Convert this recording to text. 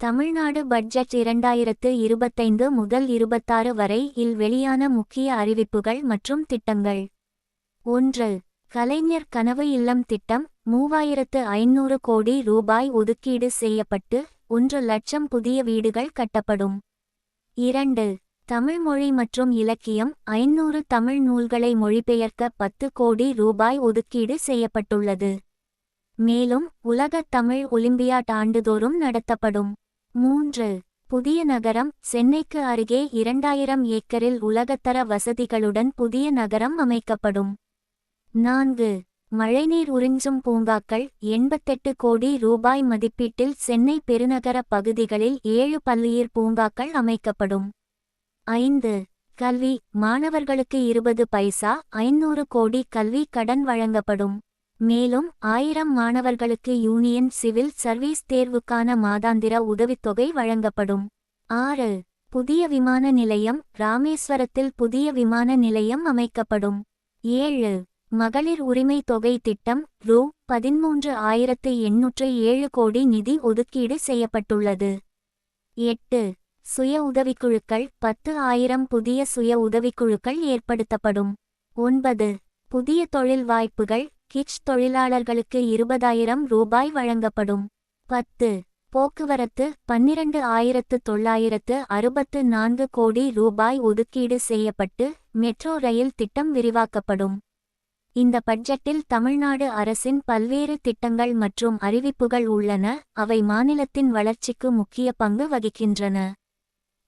Tamil Nadu budget இரண்டாயிரத்து இருபத்தைந்து முதல் இருபத்தாறு வரை இல் வெளியான முக்கிய அறிவிப்புகள் மற்றும் திட்டங்கள். ஒன்று கலைஞர் கனவு இல்லம் திட்டம் மூவாயிரத்து ஐநூறு கோடி ரூபாய் ஒதுக்கீடு செய்யப்பட்டு ஒன்று லட்சம் புதிய வீடுகள் கட்டப்படும். இரண்டு தமிழ் மொழி மற்றும் இலக்கியம் ஐநூறு தமிழ் நூல்களை மொழிபெயர்க்க பத்து கோடி ரூபாய் ஒதுக்கீடு செய்யப்பட்டுள்ளது. மேலும் உலக தமிழ் ஒலிம்பியாட் ஆண்டுதோறும் நடத்தப்படும். மூன்று. புதிய நகரம் சென்னைக்கு அருகே இரண்டாயிரம் ஏக்கரில் உலகத்தர வசதிகளுடன் புதிய நகரம் அமைக்கப்படும். நான்கு. மழைநீர் உறிஞ்சும் பூங்காக்கள் எண்பத்தெட்டு கோடி ரூபாய் மதிப்பீட்டில் சென்னை பெருநகர பகுதிகளில் ஏழு பல்லுயிர் பூங்காக்கள் அமைக்கப்படும். ஐந்து. கல்வி மாணவர்களுக்கு இருபது பைசா ஐநூறு கோடி கல்வி கடன் வழங்கப்படும். மேலும் ஆயிரம் மாணவர்களுக்கு யூனியன் சிவில் சர்வீஸ் தேர்வுக்கான மாதாந்திர உதவித்தொகை வழங்கப்படும். ஆறு புதிய விமான நிலையம் ராமேஸ்வரத்தில் புதிய விமான நிலையம் அமைக்கப்படும். ஏழு மகளிர் உரிமை தொகை திட்டம் ரூ. பதிமூன்று ஆயிரத்து எண்ணூற்று ஏழு கோடி நிதி ஒதுக்கீடு செய்யப்பட்டுள்ளது. எட்டு சுய உதவிக்குழுக்கள் பத்து ஆயிரம் புதிய சுய உதவிக்குழுக்கள் ஏற்படுத்தப்படும். ஒன்பது புதிய தொழில் வாய்ப்புகள் கிட்ச் தொழிலாளர்களுக்கு இருபதாயிரம் ரூபாய் வழங்கப்படும். பத்து. போக்குவரத்து பன்னிரண்டு ஆயிரத்து தொள்ளாயிரத்து அறுபத்து நான்கு கோடி ரூபாய் ஒதுக்கீடு செய்யப்பட்டு மெட்ரோ ரயில் திட்டம் விரிவாக்கப்படும். இந்த பட்ஜெட்டில் தமிழ்நாடு அரசின் பல்வேறு திட்டங்கள் மற்றும் அறிவிப்புகள் உள்ளன. அவை மாநிலத்தின் வளர்ச்சிக்கு முக்கிய பங்கு வகிக்கின்றன.